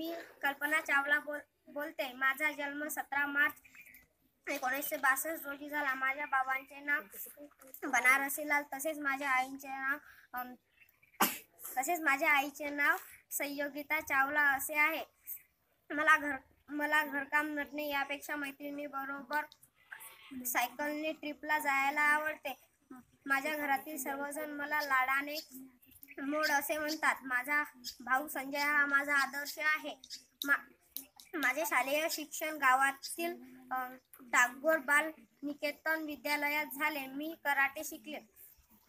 मी कल्पना चावला बोल बोलते. माझा जन्म सतरा मार्च एकोणीसशे बासष्ट रोजी झाला. माझ्या बाबांचे नाव बनारसीलाल तसेच माझ्या आईचे नाव तसेच माझ्या आईचे नाव संयोगिता चावला असे आहे. मला घर मला घरकाम नटणे यापेक्षा मैत्रिणी बरोबर सायकलने ट्रिपला जायला आवडते. माझ्या घरातील सर्वजण मला लाडाने मोड असे म्हणतात. माझा भाऊ संजय हा माझा आदर्श आहे. मा माझे शालेय शिक्षण गावातील टागोर बाल निकेतन विद्यालयात झाले. मी कराटे शिकले.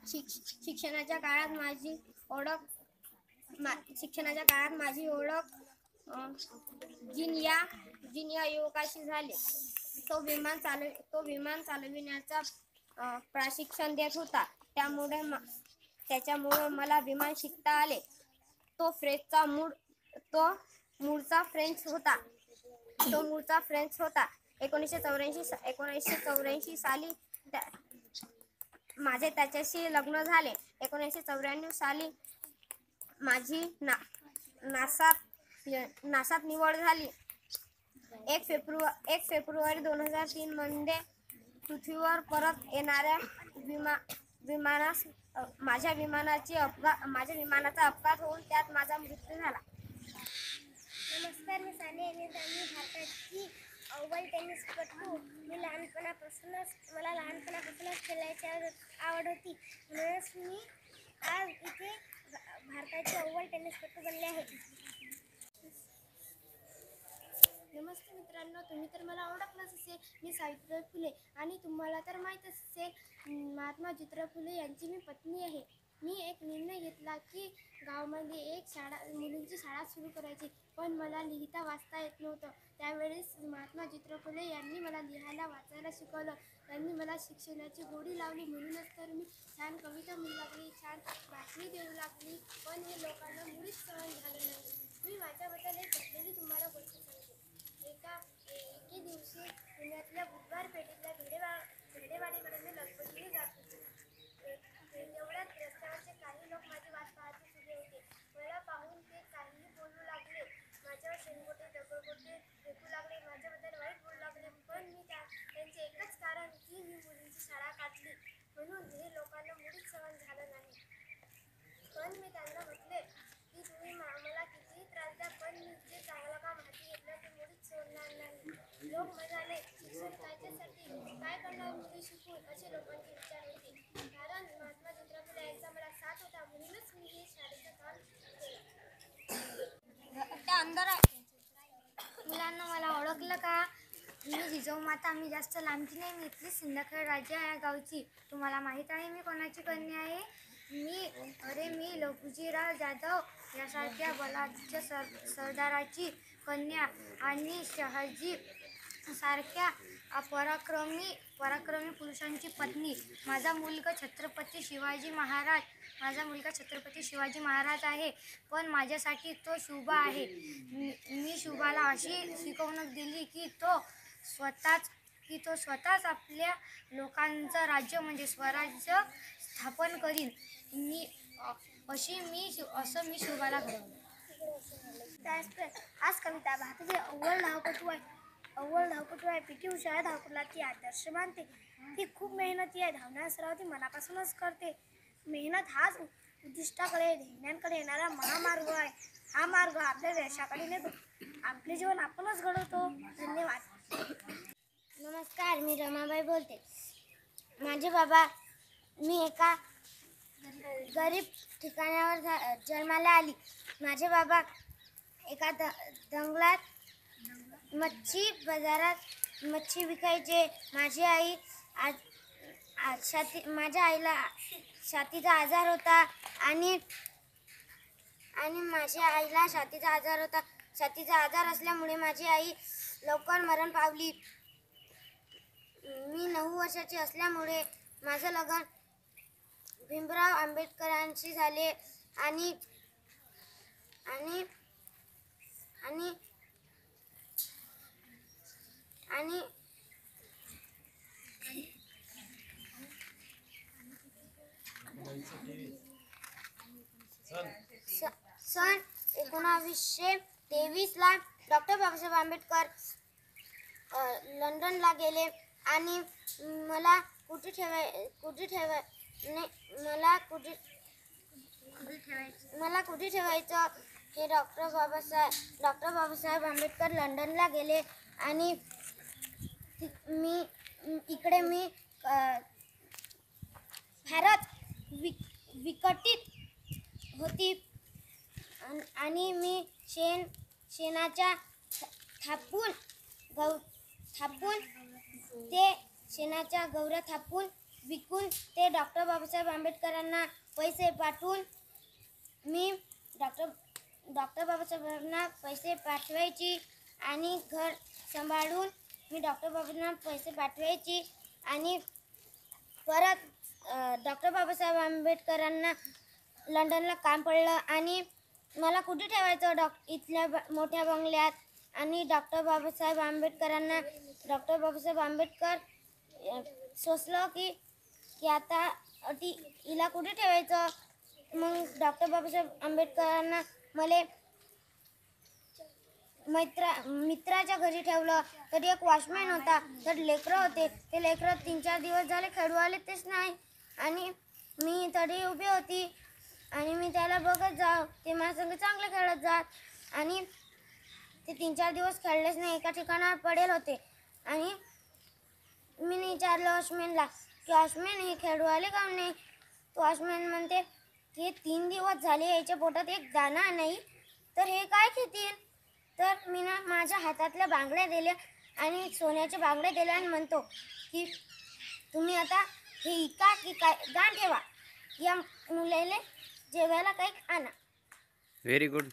शिक शिक्षणाच्या काळात माझी ओळख मा शिक्षणाच्या काळात माझी ओळख जिनिया जिनिया युवकाशी झाली. तो विमान चालव तो विमान चालविण्याचा प्रशिक्षण देत होता. त्यामुळे त्याच्यामुळे मला विमान शिकता आले. तो फ्रेंचचा मूळ तो मूळचा फ्रेंच होता. तो मूळचा फ्रेंच होता. एकोणीसशे चौऱ्याऐंशी एकोणीसशे चौऱ्याऐंशी साली त्या- माझे त्याच्याशी लग्न झाले. एकोणीसशे चौऱ्याण्णव साली माझी ना नासात नासात निवड झाली. एक फेब्रुवारी एक फेब्रुवारी दोन हजार तीनमध्ये पृथ्वीवर परत येणाऱ्या विमा विमानास माझ्या विमानाची अपघात माझ्या विमानाचा अपघात होऊन त्यात माझा मृत्यू झाला. नमस्कार मी साने आणि मी भारताची अव्वल टेनिसपटू मी लहानपणापासूनच मला लहानपणापासूनच खेळायची आवड होती. म्हणूनच मी आज इथे भारताची अव्वल टेनिसपटू बनले आहे. नमस्ते मित्रांनो तुम्ही तर मला ओळखलंच असेल. मी सावित्रीबाई फुले आणि तुम्हाला तर माहीतच असेल महात्मा ज्योतिराव फुले यांची मी पत्नी आहे. मी एक निर्णय घेतला की गावामध्ये एक शाळा मुलींची शाळा सुरू करायची. पण मला लिहिता वाचता येत नव्हतं. त्यावेळेस महात्मा ज्योतिराव फुले यांनी मला लिहायला वाचायला शिकवलं. त्यांनी मला शिक्षणाची गोडी लावली. म्हणूनच तर मी छान कविता म्हणू लागली छान बातमी देऊ लागली. पण हे लोकांना मुळीच सहन झालं नाही. मी माझ्याबद्दल एक घडलेली तुम्हाला गोष्ट सांगते एका एके दिवशी पुण्यातल्या बुधवार पेठेतल्या भेडेवा भेडेवाडीकडे मी लगबगीने जात होते ए- तेवढ्यात रस्त्यावरचे काही लोक माझी वाट पाहतच उभे होते मला पाहून ते काहीही बोलू लागले माझ्यावर शेणगोटे दगडगोटे फेकू लागले माझ्याबद्दल वाईट बोलू लागले पण मी त्या त्यांचे एकच कारण की मी मुलींची शाळा काढली म्हणून हे लोकांना मुळीच सहन झालं नाही पण मी त्यांना म्हटले की तुम्ही मा- मला कितीही त्रास द्या पण मी जे चांगलं काम हाती घेतलं ते मुळीच सोडणार नाही लोक म्हणाले शिक्षण कायच्यासाठी काय करणार मुली शिकून असे लोकांचे विचार होते कारण महात्मा ज्योतिराव फुले यांचा मला साथ होता म्हणूनच मी हे शाळेचं काम अंदर आहे. अंदर मुलांना मला ओळखलं का? मी जिजाऊ माता मी जास्त लांबची नाही मी इथली सिंदखेड राजा या गावची. तुम्हाला माहीत आहे मी कोणाची कन्या आहे? मी अरे मी लघुजीराव जाधव यासारख्या बलाच्या सर सरदाराची कन्या आणि शहाजी सारख्या पराक्रमी पराक्रमी पुरुषांची पत्नी. माझा मुलगा छत्रपती शिवाजी महाराज. माझा मुलगा छत्रपती शिवाजी महाराज आहे पण माझ्यासाठी तो शुभा आहे. मी मी शुभाला अशी शिकवणूक दिली की तो स्वतःच की तो स्वतःच आपल्या लोकांचं राज्य म्हणजे स्वराज्य स्थापन करीन. मी अशी मी शि- असं मी शुभाला घडवलं. आज कविता भारताचे अव्वल धावपटू आहे. अव्वल धावपटू आहे. पी टी उषा या धावपटूला ती आदर्श मानते. ती खूप मेहनती आहे. धावण्याचा सराव ती मनापासूनच करते. मेहनत हाच उद्दिष्टाकडे ध्येयांकडे येणारा महामार्ग आहे. हा मार्ग आपल्या देशाकडे नेतो. आपले जीवन आपणच घडवतो. धन्यवाद. नमस्कार मी रमाबाई बोलते. माझे बाबा मी एका गरीब ठिकाणावर झा- जन्माला आली. माझे बाबा एका द जंगलात मच्छी बाजारात मच्छी विकायचे. माझी आई आज आज छाती माझ्या आईला छातीचा आजार होता आणि आणि माझ्या आईला छातीचा आजार होता. छातीचा आजार असल्यामुळे माझी आई लवकर मरण पावली. मी नऊ वर्षाची असल्यामुळे माझं लग्न भीमराव आंबेडकरांशी झाले आणि आणि आणि आणि सन एकोणावीसशे तेवीसला डॉक्टर बाबासाहेब आंबेडकर लंडनला गेले. आणि मला कुठे ठेवाय कुठे ठेवाय मला कुठे मला कुठे ठेवायचं? हे डॉक्टर बाबासाहेब डॉक्टर बाबासाहेब आंबेडकर लंडनला गेले. आणि मी इकडे मी भारत फारच विक विकटित होती. आणि मी शेण शेणाच्या थापून गौ थापून ते शेणाच्या गौऱ्या थापून विकून ते डॉक्टर बाबासाहेब आंबेडकरांना पैसे पाठवून मी डॉक्टर डॉक्टर बाबासाहेबांना पैसे पाठवायची आणि घर सांभाळून मी डॉक्टर बाबांना पैसे पाठवायची आणि परत डॉक्टर बाबासाहेब आंबेडकरांना लंडनला काम पडलं आणि मला कुठे ठेवायचं डॉक इथल्या ब- मोठ्या बंगल्यात? आणि डॉक्टर बाबासाहेब आंबेडकरांना डॉक्टर बाबासाहेब आंबेडकर सोचलं की की आता अटी हिला कुठे ठेवायचं? मग डॉक्टर बाबासाहेब आंबेडकरांना मला मैत्रा मित्राच्या घरी ठेवलं. तरी एक वॉचमॅन होता तर लेकरं होते. ते लेकरं तीन चार दिवस झाले खेळू आले तेच नाही. आणि मी तरी उभी होती. आणि मी त्याला बघत जाव ते माझ्यासंग चांगले खेळत जात. आणि ते तीन चार दिवस खेळलेच नाही एका ठिकाणावर पडेल होते. आणि मी विचारलं वॉचमॅनला की वॉचमॅन हे खेळू आले का नाही? तो वॉचमॅन म्हणते की हे तीन दिवस झाले याच्या पोटात एक दाणा नाही. तर हे काय खेळतील? तर मी ना माझ्या हातातल्या बांगड्या दिल्या आणि सोन्याच्या बांगड्या दिल्या आणि म्हणतो की तुम्ही आता हे इका की काय दान ठेवा. या मुलाला जेवायला काही आणा व्हेरी गुड